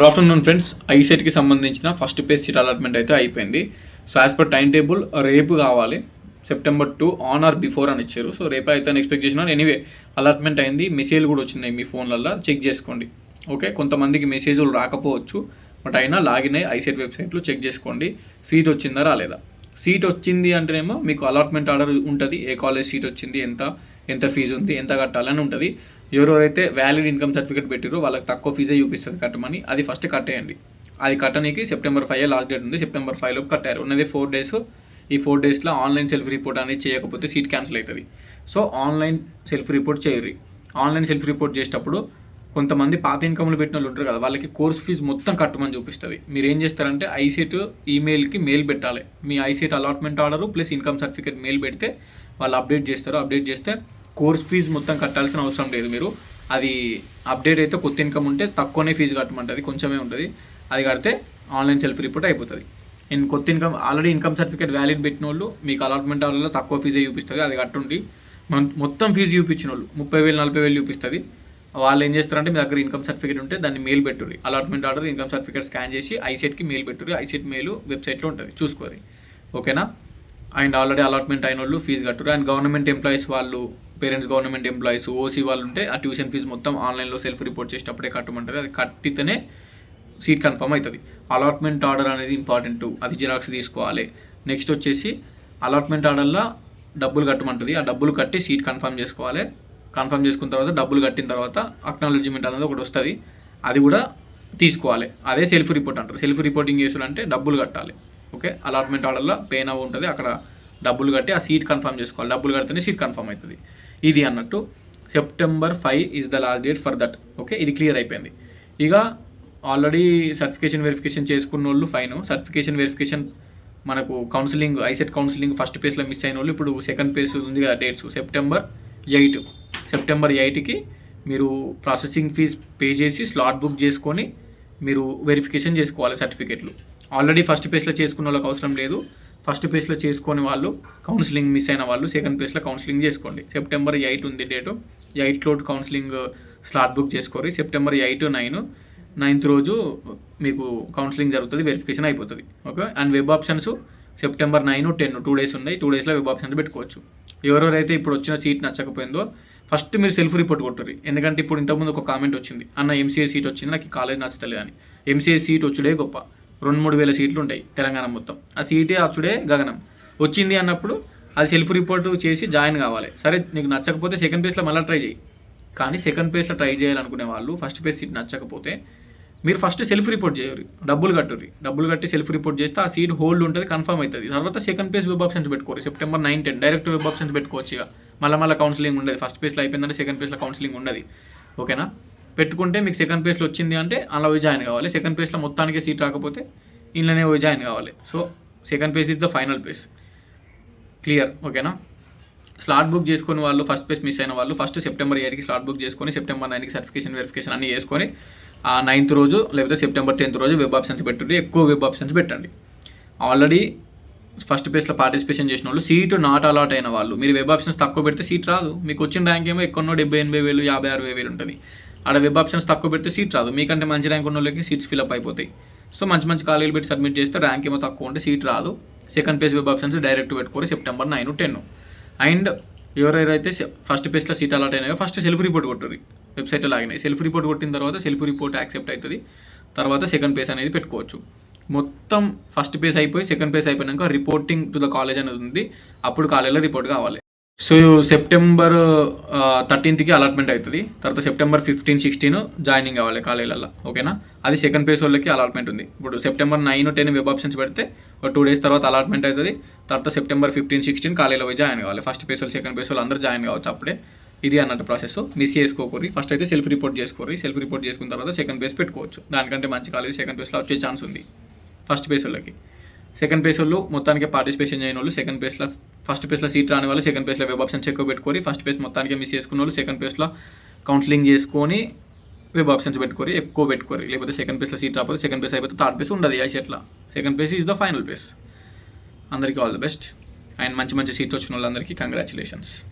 Good afternoon friends ఐసెట్కి సంబంధించిన first page seat allotment అయితే అయిపోయింది. So as per timetable రేపు కావాలి. September two on or before అని ఇచ్చారు. సో రేపు అయితే ఎక్స్పెక్ట్ చేసినాను. ఎనీవే అలాట్మెంట్ అయింది. మెసేజ్ కూడా వచ్చినాయి మీ ఫోన్లలో చెక్ చేసుకోండి. ఓకే కొంతమందికి మెసేజ్లు రాకపోవచ్చు. బట్ అయినా లాగిన్ అయ్యి ఐసెట్ వెబ్సైట్లో చెక్ చేసుకోండి. సీట్ వచ్చిందా రాలేదా? సీట్ వచ్చింది అంటేనేమో మీకు అలాట్మెంట్ ఆర్డర్ ఉంటుంది. ఏ కాలేజ్ సీట్ వచ్చింది ఎంత ఎంత ఫీజు ఉంది ఎంత కట్టాలని ఉంటుంది. ఎవరెవరైతే వ్యాలిడ్ ఇన్కమ్ సర్టిఫికేట్ పెట్టిరో వాళ్ళకి తక్కువ ఫీజే చూపిస్తుంది కట్టమని అది ఫస్ట్ కట్టేయండి. అది కట్టనీకి సెప్టెంబర్ ఫైవ్ లాస్ట్ డేట్ ఉంది. సెప్టెంబర్ ఫైవ్ లోపు కట్టారు. ఉన్నది ఫోర్ డేస్ ఈ ఫోర్ డేస్లో ఆన్లైన్ సెల్ఫ్ రిపోర్ట్ అనేది చేయకపోతే సీట్ క్యాన్సిల్ అవుతుంది సో ఆన్లైన్ సెల్ఫ్ రిపోర్ట్ చేయరు. ఆన్లైన్ సెల్ఫ్ రిపోర్ట్ చేసేటప్పుడు కొంతమంది పాత ఇన్కమ్లు పెట్టిన వాళ్ళు ఉంటారు కదా వాళ్ళకి కోర్స్ ఫీజు మొత్తం కట్టమని చూపిస్తుంది. మీరు ఏం చేస్తారంటే ఐసెట్ ఈమెయిల్కి మెయిల్ పెట్టాలి. మీ ICET allotment order plus income certificate mail పెడితే వాళ్ళు అప్డేట్ చేస్తారు. అప్డేట్ చేస్తే కోర్స్ ఫీజు మొత్తం కట్టాల్సిన అవసరం లేదు మీరు. అది అప్డేట్ అయితే కొత్త ఇన్కమ్ ఉంటే తక్కువనే ఫీజు కట్టమంటుంది కొంచెమే ఉంటుంది. అది కడితే ఆన్లైన్ సెల్ఫ్ రిపోర్ట్ అయిపోతుంది. నేను కొత్త income already income certificate valid పెట్టిన వాళ్ళు మీకు అలాట్మెంట్ ఆర్డర్లో తక్కువ ఫీజే చూపిస్తుంది అది కట్టుండి మనం మొత్తం ఫీజు చూపించిన వాళ్ళు ముప్పై వేలు నలభై వేలు చూపిస్తుంది. వాళ్ళు ఏం చేస్తారంటే మీ దగ్గర ఇన్కమ్ సర్టిఫికేట్ ఉంటే దాన్ని mail పెట్టుర్రి allotment order income certificate scan చేసి ఐసెట్కి మెయిల్ పెట్టుర్రి ఐసెట్ మెయిల్ వెబ్సైట్లో ఉంటుంది చూసుకోరి. ఓకేనా? అండ్ ఆల్రెడీ అలాట్మెంట్ అయిన వాళ్ళు ఫీజు కట్టురు అండ్ గవర్నమెంట్ ఎంప్లాయీస్ వాళ్ళు పేరెంట్స్ గవర్నమెంట్ ఎంప్లాయీస్ ఓసీ వాళ్ళు ఉంటే ఆ ట్యూషన్ ఫీజు మొత్తం ఆన్లైన్లో సెల్ఫ్ రిపోర్ట్ చేసేటప్పుడే కట్టమంటుంది అది కట్టితేనే సీట్ కన్ఫర్మ్ అవుతుంది. అలాట్మెంట్ ఆర్డర్ అనేది ఇంపార్టెంట్. అది జిరాక్స్ తీసుకోవాలి. నెక్స్ట్ వచ్చేసి అలాట్మెంట్ ఆర్డర్లో డబ్బులు కట్టమంటుంది. ఆ డబ్బులు కట్టి సీట్ కన్ఫర్మ్ చేసుకోవాలి. కన్ఫర్మ్ చేసుకున్న తర్వాత డబ్బులు కట్టిన తర్వాత అక్నాలజ్మెంట్ అనేది ఒకటి వస్తుంది. అది కూడా తీసుకోవాలి. అదే సెల్ఫ్ రిపోర్ట్ అంటారు. సెల్ఫ్ రిపోర్టింగ్ చేయాలంటే డబ్బులు కట్టాలి. ఓకే? అలాట్మెంట్ ఆర్డర్లో పేన్ అవ్వ ఉంటుంది. అక్కడ డబ్బులు కట్టి ఆ సీట్ కన్ఫర్మ్ చేసుకోవాలి. డబ్బులు కడితేనే సీట్ కన్ఫర్మ్ అవుతుంది. ఇది అన్నట్టు September five is the last date for that okay ఇది క్లియర్ అయిపోయింది. ఇక ఆల్రెడీ సర్టిఫికేషన్ వెరిఫికేషన్ చేసుకున్న వాళ్ళు ఫైన్ సర్టిఫికేషన్ వెరిఫికేషన్ మనకు కౌన్సిలింగ్ ఐసెట్ కౌన్సిలింగ్ ఫస్ట్ పేజ్లో మిస్ అయిన వాళ్ళు ఇప్పుడు సెకండ్ పేజ్ ఉంది కదా డేట్స్ సెప్టెంబర్ ఎయిట్ సెప్టెంబర్ ఎయిట్కి మీరు ప్రాసెసింగ్ ఫీజ్ పే చేసి స్లాట్ బుక్ చేసుకొని మీరు వెరిఫికేషన్ చేసుకోవాలి సర్టిఫికేట్లు ఆల్రెడీ ఫస్ట్ పేజ్లో చేసుకున్న వాళ్ళకి అవసరం లేదు. ఫస్ట్ పేజ్లో చేసుకొని వాళ్ళు కౌన్సిలింగ్ మిస్ అయిన వాళ్ళు సెకండ్ పేజ్లో కౌన్సిలింగ్ చేసుకోండి. సెప్టెంబర్ ఎయిట్ ఉంది డేటు ఎయిట్లో కౌన్సిలింగ్ స్లాట్ బుక్ చేసుకోరి సెప్టెంబర్ ఎయిట్ నైన్ నైన్త్ రోజు మీకు కౌన్సిలింగ్ జరుగుతుంది వెరిఫికేషన్ అయిపోతుంది. Okay and web options September nine ten two days ఉన్నాయి. టూ డేస్లో వెబ్ ఆప్షన్స్ పెట్టుకోవచ్చు. ఎవరెవరైతే ఇప్పుడు వచ్చిన సీట్ నచ్చకపోయిందో ఫస్ట్ మీరు సెల్ఫ్ రిపోర్ట్ కొట్టుర్రి. ఎందుకంటే ఇప్పుడు ఇంతకుముందు ఒక కామెంట్ వచ్చింది. అన్న ఎంసీఏ సీట్ వచ్చింది నాకు కాలేజ్ నచ్చలేదు అని. ఎంసీఏ సీట్ వచ్చుడే గొప్ప. రెండు మూడు వేల సీట్లు ఉంటాయి తెలంగాణ మొత్తం. ఆ సీటే అచ్చుడే గగనం. వచ్చింది అన్నప్పుడు అది సెల్ఫ్ రిపోర్ట్ చేసి జాయిన్ కావాలి. సరే నీకు నచ్చకపోతే సెకండ్ ప్లేస్లో మళ్ళీ ట్రై చేయి. కానీ సెకండ్ ప్లేస్లో ట్రై చేయాలనుకునే వాళ్ళు ఫస్ట్ ప్లేస్ సీట్ నచ్చకపోతే మీరు ఫస్ట్ సెల్ఫ్ రిపోర్ట్ చేయరు. డబ్బులు కట్టుర్రి. డబ్బులు కట్టి సెల్ఫ్ రిపోర్ట్ చేస్తే ఆ సీట్ హోల్డ్ ఉంటుంది కన్ఫర్మ్ అవుతుంది. తర్వాత సెకండ్ పేజ్ వెబ్ ఆప్షన్స్ పెట్టుకోరు. September nine ten direct web options పెట్టుకోవచ్చు ఇక. మళ్ళీ మళ్ళీ కౌన్సిలింగ్ ఉండదు. ఫస్ట్ ప్లేస్లో అయిపోయిందంటే సెకండ్ ప్లేస్లో కౌన్సిలింగ్ ఉండదు. ఓకేనా? పెట్టుకుంటే మీకు సెకండ్ ప్లేస్లో వచ్చింది అంటే అలా పోయి జాయిన్ కావాలి. సెకండ్ ప్లేస్లో మొత్తానికి సీట్ రాకపోతే ఇంట్లోనే పోయి జాయిన్ కావాలి. So second place is the final place clear ఓకేనా స్లాట్ బుక్ చేసుకుని వాళ్ళు ఫస్ట్ ప్లేస్ మిస్ అయిన వాళ్ళు ఫస్ట్ సెప్టెంబర్ ఎయిట్కి స్లాట్ బుక్ చేసుకొని సెప్టెంబర్ నైన్కి సర్టిఫికేషన్ వెరిఫికేషన్ అన్ని చేసుకొని ఆ నైన్త్ రోజు లేకపోతే సెప్టెంబర్ టెన్త్ రోజు వెబ్ ఆప్షన్స్ పెట్టుండి. ఎక్కువ వెబ్ ఆప్షన్స్ పెట్టండి. ఆల్రెడీ ఫస్ట్ ప్లేస్లో పార్టిసిపేషన్ చేసిన వాళ్ళు సీటు నాట్ అలాట్ అయిన వాళ్ళు మీరు వెబ్ ఆప్షన్స్ తక్కువ పెడితే సీట్ రాదు. మీకు వచ్చిన ర్యాంక్ ఏమో ఎక్కడో డెబ్బై ఎనభై వేలు యాభై అరవై వేలు ఉంటుంది. ఆడ వెబ్ ఆప్షన్స్ తక్కువ పెడితే సీట్ రాదు. మీకంటే మంచి ర్యాంక్ ఉన్న వాళ్ళకి సీట్స్ ఫిల్అప్ అయిపోతాయి. సో మంచి మంచి కాలేజీలు పెట్టి సబ్మిట్ చేస్తే ర్యాంక్ ఏమో తక్కువ ఉంటే సీట్ రాదు. Second page web options direct పెట్టుకోరు సెప్టెంబర్ నైన్ టెన్. అండ్ ఎవరెవరైతే ఫస్ట్ పేజ్లో సీట్ అలాట్ అయినాయో ఫస్ట్ సెల్ఫ్ రిపోర్ట్ కొట్టుర్రి వెబ్సైట్లో లాగినాయి సెల్ఫ్ రిపోర్ట్ కొట్టిన తర్వాత సెల్ఫ్ రిపోర్ట్ యాక్సెప్ట్ అవుతుంది తర్వాత సెకండ్ పేజ్ అనేది పెట్టుకోవచ్చు. మొత్తం ఫస్ట్ పేజ్ అయిపోయి సెకండ్ పేజ్ అయిపోయినాక రిపోర్టింగ్ టు ద కాలేజ్ అనేది ఉంది. అప్పుడు కాలేజీలో రిపోర్ట్ కావాలి. సో సెప్టెంబర్ థర్టీన్త్కి అలాట్మెంట్ అవుతుంది. తర్వాత సెప్టెంబర్ ఫిఫ్టీన్ సిక్స్టీన్ జాయినింగ్ కావాలి కాలేజీలలో ఓకేనా అది సెకండ్ ఫేజ్ వాళ్ళకి అలాట్మెంట్ ఉంది. ఇప్పుడు September nine ten web options పెడితే ఒక టూ డేస్ తర్వాత అలాట్మెంట్ అవుతుంది. తర్వాత సెప్టెంబర్ ఫిఫ్టీన్ సిక్స్టీన్ కాలేజీలో పోయి జాయిన్ కావాలి. ఫస్ట్ పేజ్ వాళ్ళు సెకండ్ పేజ్ వాళ్ళు అందరూ జాయిన్ కావచ్చు అప్పుడే. ఇది అన్నట్టు ప్రాసెస్ మిస్ చేసుకోకూరి. ఫస్ట్ అయితే సెల్ఫ్ రిపోర్ట్ చేసుకోరి. సెల్ఫ్ రిపోర్ట్ చేసుకున్న తర్వాత సెకండ్ పేజ్ పెట్టుకోవచ్చు. దానికంటే మంచి కాలేజ్ సెకండ్ పేజ్లో వచ్చే ఛాన్స్ ఉంది. ఫస్ట్ పేజ్ వాళ్ళకి. సెకండ్ ప్లేస్ వాళ్ళు మొత్తానికి పార్టిసిపేషన్ చేయని వాళ్ళు సెకండ్ ప్లేస్లో ఫస్ట్ ప్లేస్లో సీట్ రాని వాళ్ళు సెకండ్ ప్లేస్లో వెబ్ ఆప్షన్స్ ఎక్కువ పెట్టుకొని ఫస్ట్ ప్లేస్ మొత్తానికి మిస్ చేసుకున్న వాళ్ళు సెకండ్ ప్లేస్లో కౌన్సిలింగ్ చేసుకొని వెబ్ ఆప్షన్స్ పెట్టుకోరు ఎక్కువ పెట్టుకోరి లేకపోతే సెకండ్ ప్లేస్లో సీట్ రాకపోతే సెకండ్ ప్లేస్ అయిపోతే థర్డ్ ప్లేస్ ఉండదు ఐ సెట్లో. Second place is the final place అందరికీ ఆల్ ద బెస్ట్ అండ్ మంచి మంచి సీట్స్ వచ్చిన వాళ్ళందరికీ కంగ్రాచులేషన్స్